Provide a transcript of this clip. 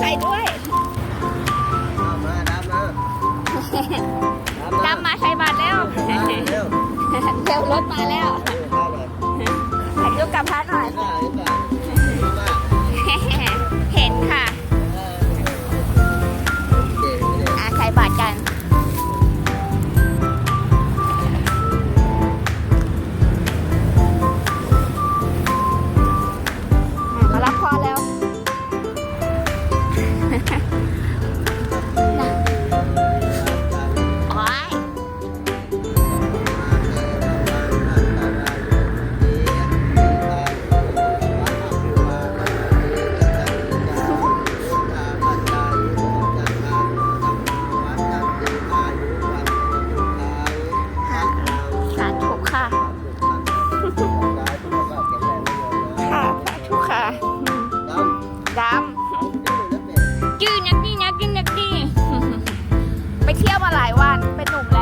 ใส่ด้วยมาดำมาดำมาใส่บาตรแล้วเร็วเร็วรถมาแล้วถ่ายรูปกับพระหน่อย วันเป็นหนุ่มแล้ว